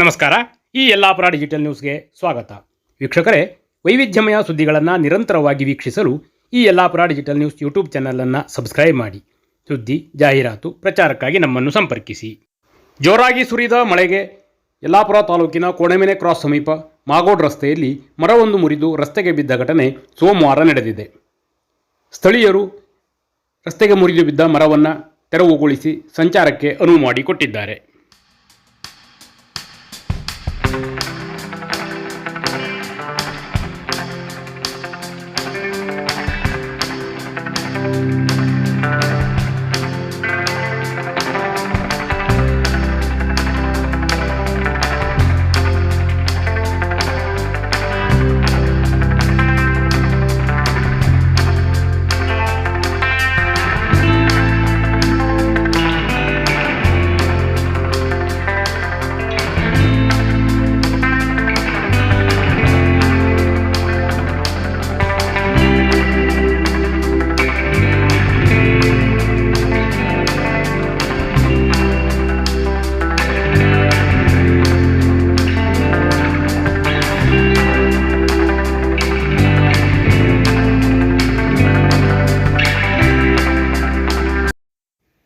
ನಮಸ್ಕಾರ. ಈ ಯಲ್ಲಾಪುರ ಡಿಜಿಟಲ್ ನ್ಯೂಸ್ಗೆ ಸ್ವಾಗತ. ವೀಕ್ಷಕರೇ, ವೈವಿಧ್ಯಮಯ ಸುದ್ದಿಗಳನ್ನು ನಿರಂತರವಾಗಿ ವೀಕ್ಷಿಸಲು ಈ ಯಲ್ಲಾಪುರ ಡಿಜಿಟಲ್ ನ್ಯೂಸ್ ಯೂಟ್ಯೂಬ್ ಚಾನಲನ್ನು ಸಬ್ಸ್ಕ್ರೈಬ್ ಮಾಡಿ. ಸುದ್ದಿ, ಜಾಹೀರಾತು, ಪ್ರಚಾರಕ್ಕಾಗಿ ನಮ್ಮನ್ನು ಸಂಪರ್ಕಿಸಿ. ಜೋರಾಗಿ ಸುರಿದ ಮಳೆಗೆ ಯಲ್ಲಾಪುರ ತಾಲೂಕಿನ ಕೋಣೆಮೆನೆ ಕ್ರಾಸ್ ಸಮೀಪ ಮಾಗೋಡ್ ರಸ್ತೆಯಲ್ಲಿ ಮರವೊಂದು ಮುರಿದು ರಸ್ತೆಗೆ ಬಿದ್ದ ಘಟನೆ ಸೋಮವಾರ ನಡೆದಿದೆ. ಸ್ಥಳೀಯರು ರಸ್ತೆಗೆ ಮುರಿದು ಬಿದ್ದ ಮರವನ್ನು ತೆರವುಗೊಳಿಸಿ ಸಂಚಾರಕ್ಕೆ ಅನುವು ಮಾಡಿಕೊಟ್ಟಿದ್ದಾರೆ.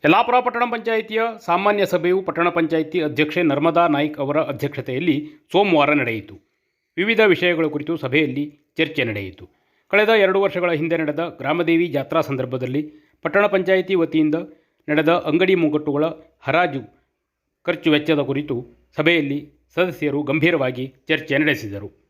ಯಲ್ಲಾಪುರ ಪಟ್ಟಣ ಪಂಚಾಯಿತಿಯ ಸಾಮಾನ್ಯ ಸಭೆಯು ಪಟ್ಟಣ ಪಂಚಾಯಿತಿ ಅಧ್ಯಕ್ಷೆ ನರ್ಮದಾ ನಾಯ್ಕ್ ಅವರ ಅಧ್ಯಕ್ಷತೆಯಲ್ಲಿ ಸೋಮವಾರ ನಡೆಯಿತು. ವಿವಿಧ ವಿಷಯಗಳ ಕುರಿತು ಸಭೆಯಲ್ಲಿ ಚರ್ಚೆ ನಡೆಯಿತು. ಕಳೆದ ಎರಡು ವರ್ಷಗಳ ಹಿಂದೆ ನಡೆದ ಗ್ರಾಮದೇವಿ ಜಾತ್ರಾ ಸಂದರ್ಭದಲ್ಲಿ ಪಟ್ಟಣ ಪಂಚಾಯಿತಿ ವತಿಯಿಂದ ನಡೆದ ಅಂಗಡಿ ಮುಂಗಟ್ಟುಗಳ ಹರಾಜು ಖರ್ಚು ವೆಚ್ಚದ ಕುರಿತು ಸಭೆಯಲ್ಲಿ ಸದಸ್ಯರು ಗಂಭೀರವಾಗಿ ಚರ್ಚೆ ನಡೆಸಿದರು.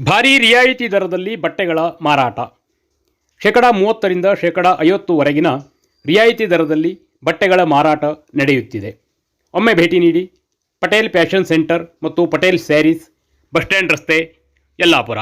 ಭಾರೀ ರಿಯಾಯಿತಿ ದರದಲ್ಲಿ ಬಟ್ಟೆಗಳ ಮಾರಾಟ. ಶೇಕಡ ಮೂವತ್ತರಿಂದ ಶೇಕಡ ಐವತ್ತುವರೆಗಿನ ರಿಯಾಯಿತಿ ದರದಲ್ಲಿ ಬಟ್ಟೆಗಳ ಮಾರಾಟ ನಡೆಯುತ್ತಿದೆ. ಒಮ್ಮೆ ಭೇಟಿ ನೀಡಿ ಪಟೇಲ್ ಫ್ಯಾಷನ್ ಸೆಂಟರ್ ಮತ್ತು ಪಟೇಲ್ ಸ್ಯಾರೀಸ್, ಬಸ್ ಸ್ಟ್ಯಾಂಡ್ ರಸ್ತೆ, ಯಲ್ಲಾಪುರ.